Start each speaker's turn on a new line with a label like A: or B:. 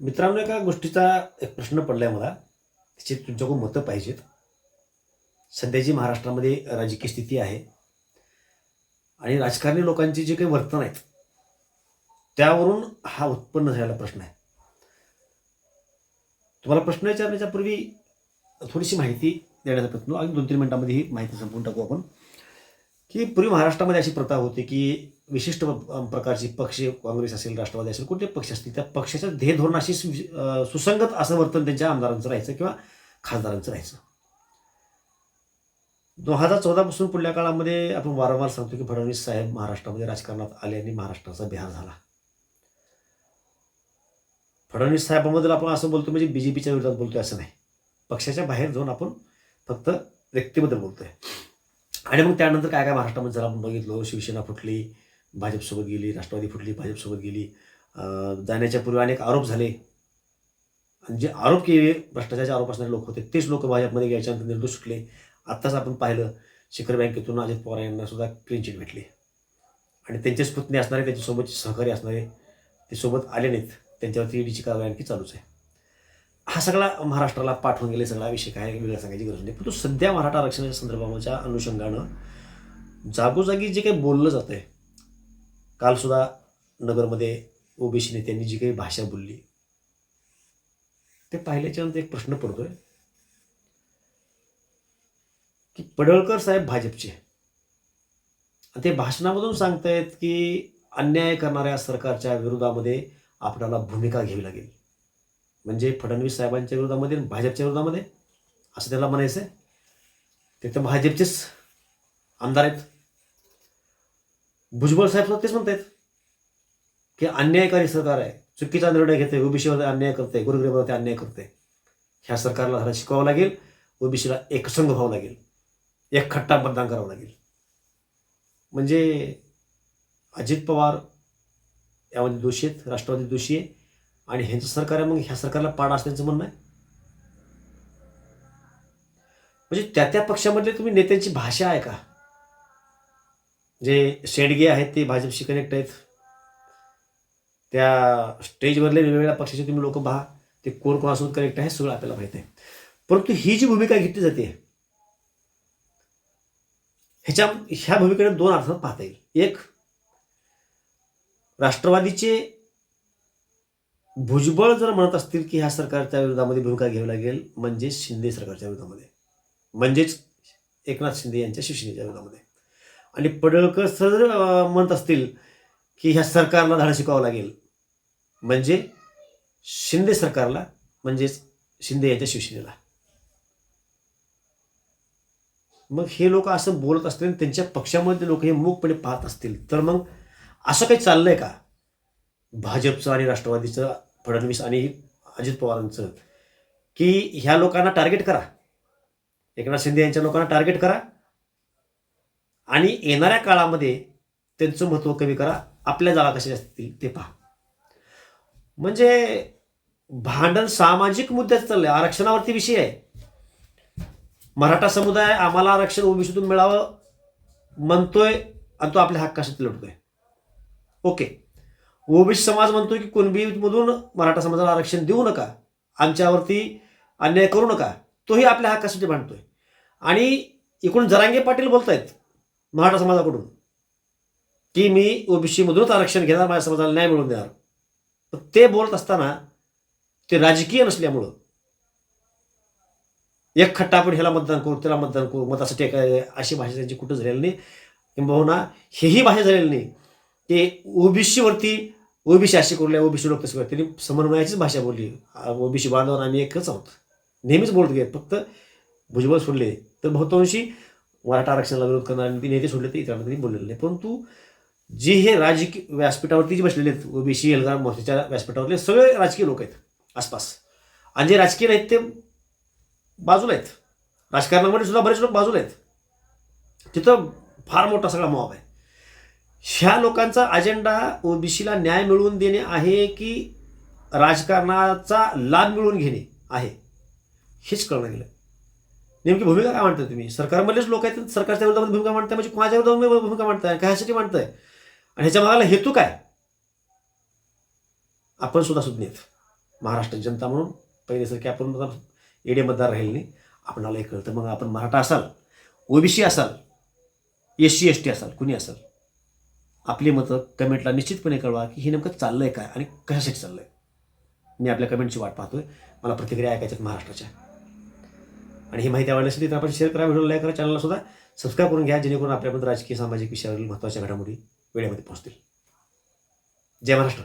A: मित्रांनो एका गोष्टीचा एक प्रश्न पडलाय मला त्याची तुमच्याकडून मतं पाहिजेत. सध्याची महाराष्ट्रामध्ये राजकीय स्थिती आहे आणि राजकारणी लोकांचे जे काही वर्तन आहेत त्यावरून हा उत्पन्न झालेला प्रश्न आहे. तुम्हाला प्रश्न विचारण्याच्या पूर्वी थोडीशी माहिती देण्याचा प्रयत्न अगदी दोन तीन मिनिटांमध्ये ही माहिती संपवून टाकू आपण. की पूर्वी महाराष्ट्रामध्ये अशी प्रथा होती की विशिष्ट प्रकारची पक्ष काँग्रेस असेल राष्ट्रवादी असेल कुठले पक्ष असतील त्या पक्षाच्या ध्येय धोरणाशी सुसंगत असं वर्तन त्यांच्या आमदारांचं राहायचं किंवा खासदारांचं राहायचं. दोन हजार चौदापासून पुढल्या काळामध्ये आपण वारंवार सांगतो की फडणवीस साहेब महाराष्ट्रामध्ये राजकारणात आले आणि महाराष्ट्राचा बिहार झाला. फडणवीस साहेबांबद्दल आपण असं बोलतो म्हणजे बीजेपीच्या विरोधात बोलतोय असं नाही. पक्षाच्या बाहेर जाऊन आपण फक्त व्यक्तीबद्दल बोलतोय. आणि मग त्यानंतर काय काय महाराष्ट्रामध्ये जर आपण बघितलं शिवसेना फुटली भाजपसोबत गेली राष्ट्रवादी फुटली भाजपसोबत गेली. जाण्याच्या पूर्वी अनेक आरोप झाले. आणि जे आरोप केले भ्रष्टाचाराचे आरोप असणारे लोक होते तेच लोक भाजपमध्ये घ्यायच्यानंतर निर्दोष सुटले. आत्ताच आपण पाहिलं शिखर बँकेतून अजित पवार यांना सुद्धा क्लीन चिट भेटली. आणि त्यांचेच पुतणे असणारे त्यांच्यासोबत सहकारी असणारे ते सोबत आले नाहीत. त्यांच्यावरती ईडीची कारवाई आणखी चालूच आहे. हा सगळा महाराष्ट्राला पाठवून गेले सगळा विषय काय वेगळा सांगायची गरज नाही. पण तो सध्या मराठा आरक्षणाच्या संदर्भाच्या अनुषंगानं जागोजागी जे काही बोललं जात आहे काल सुद्धा नगरमध्ये ओबीसी नेत्यांनी जी काही भाषा बोलली ते पाहिल्याच्यानंतर एक प्रश्न पडतोय की पडळकर साहेब भाजपचे आणि ते भाषणामधून सांगतायत की अन्याय करणाऱ्या सरकारच्या विरोधामध्ये आपल्याला भूमिका घ्यावी लागेल. म्हणजे फडणवीस साहेबांच्या विरोधामध्ये भाजपच्या विरोधामध्ये? असं त्याला म्हणायचं आहे ते तर भाजपचेच आमदार आहेत. भुजबळ साहेब सुद्धा तेच म्हणतायत की अन्यायकारी सरकार आहे. चुकीचा निर्णय घेते ओबीसीवर अन्याय करते गुरुगरीबावरती अन्याय करते ह्या सरकारला धडा शिकवावं लागेल ओबीसीला एकसंघ व्हावं लागेल. एक खट्टा मतदान करावं लागेल. म्हणजे अजित पवार यामध्ये दोषी आहेत राष्ट्रवादी दोषी आहे. आणि ह्यांचं सरकार आहे मग ह्या सरकारला पाडा असं त्यांचं म्हणणं आहे? म्हणजे त्या त्या पक्षामधले तुम्ही नेत्यांची भाषा आहे का? जे शेडगे आहेत ते भाजपशी कनेक्ट आहेत. त्या स्टेजवरले वेगवेगळ्या पक्षाचे तुम्ही लोक पहा ते कोण कोणासोबत कनेक्ट आहे सगळं आपल्याला माहीत आहे. परंतु ही जी भूमिका घेतली जाते ह्याच्या ह्या भूमिकेने दोन अर्थात पाहता येईल. एक राष्ट्रवादीचे भुजबळ जर म्हणत असतील की ह्या सरकारच्या विरोधामध्ये भूमिका घ्यावी लागेल म्हणजेच शिंदे सरकारच्या विरोधामध्ये. म्हणजेच एकनाथ शिंदे यांच्या शिवसेनेच्या विरोधामध्ये. आणि पडळकर सर जर म्हणत असतील की ह्या सरकारला धडा शिकावं लागेल म्हणजे शिंदे सरकारला म्हणजेच शिंदे यांच्या शिवसेनेला. मग हे लोक असं बोलत असतील आणि त्यांच्या पक्षामध्ये लोक हे मूकपणे पाहत असतील तर मग असं काही चाललंय का? भाजपचं आणि राष्ट्रवादीचं फडणवीस आणि अजित पवारांचं की ह्या लोकांना टार्गेट करा. एकनाथ शिंदे यांच्या लोकांना टार्गेट करा. आणि येणाऱ्या काळामध्ये त्यांचं महत्त्व कमी करा. आपल्या जागा कशा असतील ते पहा. म्हणजे भांडण सामाजिक मुद्द्यात चाललंय. आरक्षणावरती विषय आहे. मराठा समुदाय आम्हाला आरक्षण ओबीसीतून मिळावं म्हणतोय आणि तो आपल्या हक्कासाठी लढतोय. ओके. ओबीसी समाज म्हणतो की कुणबीमधून मराठा समाजाला आरक्षण देऊ नका आमच्यावरती अन्याय करू नका तोही आपल्या हक्कासाठी मांडतोय आणि इकडून जरांगे पाटील बोलतायत मराठा समाजाकडून की मी ओबीसी मधूनच आरक्षण घेणार माझ्या समाजाला न्याय मिळवून देणार. ते बोलत असताना ते राजकीय नसल्यामुळं एक खट्टा आपण ह्याला मतदान करू त्याला मतदान करू मतासाठी काय अशी भाषा त्यांची कुठं झालेली नाही. किंबहुना हेही भाषा झालेली नाही. ते ओबीसीवरती ओबीसी अशी करूया ओबीसी लोक तसं त्यांनी समन्वयाचीच भाषा बोलली. ओबीसी बांधवांना आम्ही एकच आहोत. नेहमीच बोलत गेले. फक्त भुजबळ सोडले. तर बहुतांशी मराठा आरक्षणाला विरोध करणारे नेते सोडले ते इतरांना त्यांनी बोललेले नाही. परंतु जी हे राजकीय व्यासपीठावरती जे बसलेले आहेत ओबीसी एल्गार मोर्चाच्या व्यासपीठावरले सगळे राजकीय लोक आहेत आसपास. आणि जे राजकीय नाहीत ते बाजूला आहेत. राजकारणामध्ये सुद्धा बरेच लोक बाजूला आहेत. तिथं फार मोठा सगळा मॉब आहे. ह्या लोकांचा अजेंडा ओबीसीला न्याय मिळवून देणे आहे की राजकारणाचा लाभ मिळवून घेणे आहे? हेच कळणं गेलं. नेमकी भूमिका काय मांडताय तुम्ही? सरकारमधलेच लोक आहेत सरकारच्या विरोधामध्ये भूमिका मांडताय म्हणजे कोणाच्या विरोधामध्ये भूमिका मांडताय कशासाठी मांडताय? आणि ह्याच्या मागाला हेतू काय? आपण सुद्धा सुज्ञेत. महाराष्ट्र जनता म्हणून पहिल्यासारखे आपण आता एडे मतदार राहील नाही. आपणाला हे कळतं. मग आपण मराठा असाल ओबीसी असाल एस सी एस टी असाल कुणी असाल? आपली मतं कमेंटला निश्चितपणे कळवा की हे नेमकं चाललं आहे काय आणि कशासाठी चाललं आहे मी आपल्या कमेंटची वाट पाहतोय. मला प्रतिक्रिया ऐकायच्यात महाराष्ट्राच्या. आणि ही माहिती आवडल्यासाठी तर आपण शेअर करा व्हिडिओ लाईक करा चॅनलला सुद्धा सबस्क्राईब करून घ्या जेणेकरून आपल्याबद्दल राजकीय सामाजिक विषयावरील महत्त्वाच्या घडामोडी वेळेमध्ये पोहोचतील. जय महाराष्ट्र.